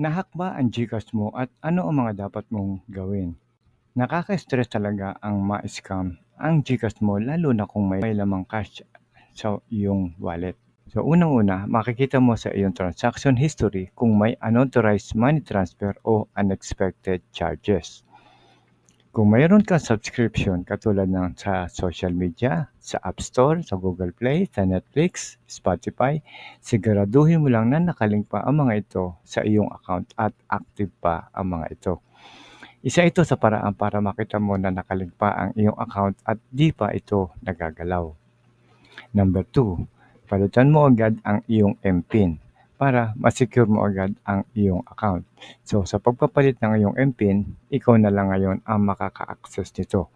Nahack ba ang GCash mo at ano ang mga dapat mong gawin? Nakaka-stress talaga ang ma-scam ang GCash mo lalo na kung may, may lamang cash sa iyong wallet. So unang-una, makikita mo sa iyong transaction history kung may unauthorized money transfer o unexpected charges. Kung mayroon kang subscription katulad ng sa social media, sa App Store, sa Google Play, sa Netflix, Spotify, siguraduhin mo lang na nakalink pa ang mga ito sa iyong account at active pa ang mga ito. Isa ito sa paraan para makita mo na nakalink pa ang iyong account at di pa ito nagagalaw. Number 2, palitan mo agad ang iyong MPIN para masecure mo agad ang iyong account. So sa pagpapalit ng iyong MPIN, ikaw na lang ngayon ang makaka-access nito.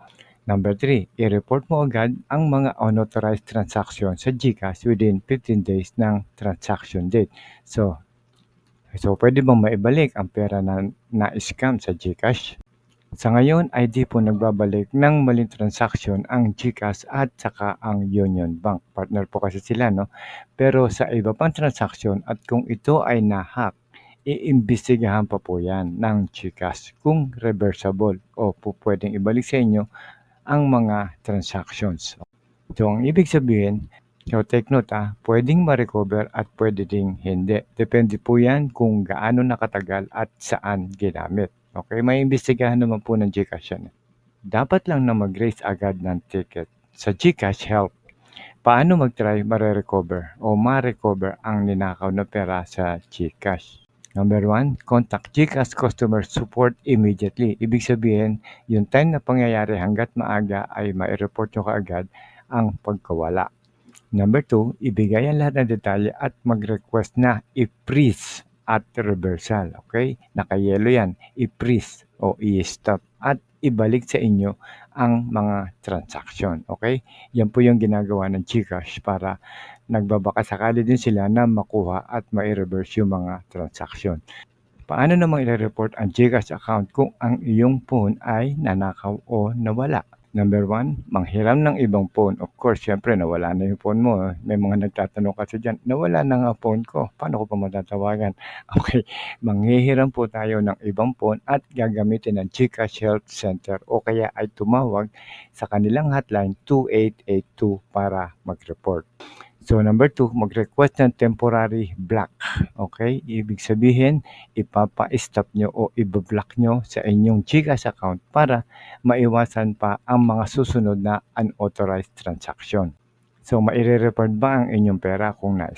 Number 3, i-report mo agad ang mga unauthorized transaction sa GCash within 15 days ng transaction date. So, so pwede bang maibalik ang pera na na-scam sa GCash? Sa ngayon ay di po nagbabalik ng maling transaction ang GCash at saka ang Union Bank. Partner po kasi sila, no? Pero sa iba pang transaction at kung ito ay na-hack, iimbestigahan pa po yan ng GCash kung reversible o po pwedeng ibalik sa inyo ang mga transactions. So, ang ibig sabihin, so take note ah, pwedeng ma-recover at pwede ding hindi. Depende po yan kung gaano nakatagal at saan ginamit. Okay, may imbestigahan naman po ng GCash yan. Dapat lang na mag-raise agad ng ticket sa GCash Help. Paano mag-try mare-recover o ma-recover ang ninakaw na pera sa GCash? Number one, contact GCash Customer Support immediately. Ibig sabihin, yung time na pangyayari hanggat maaga ay ma-report nyo kaagad ang pagkawala. Number two, ibigay ang lahat ng detalye at mag-request na i-freeze at reversal. Okay? Nakayelo yan. I-freeze o i-stop at ibalik sa inyo ang mga transaction. Okay? Yan po yung ginagawa ng GCash para nagbabaka sakali din sila na makuha at ma-reverse yung mga transaction. Paano namang i-report ang GCash account kung ang iyong phone ay nanakaw o nawala? Number one, manghiram ng ibang phone. Of course, syempre, nawala na yung phone mo. May mga nagtatanong kasi dyan, nawala na nga phone ko. Paano ko pa matatawagan? Okay, manghihiram po tayo ng ibang phone at gagamitin ng GCash Health Center o kaya ay tumawag sa kanilang hotline 2882 para mag-report. So number two, mag-request ng temporary block. Okay? Ibig sabihin, ipapa-stop nyo o i-block nyo sa inyong GCash account para maiwasan pa ang mga susunod na unauthorized transaction. So, maire-report ba ang inyong pera kung na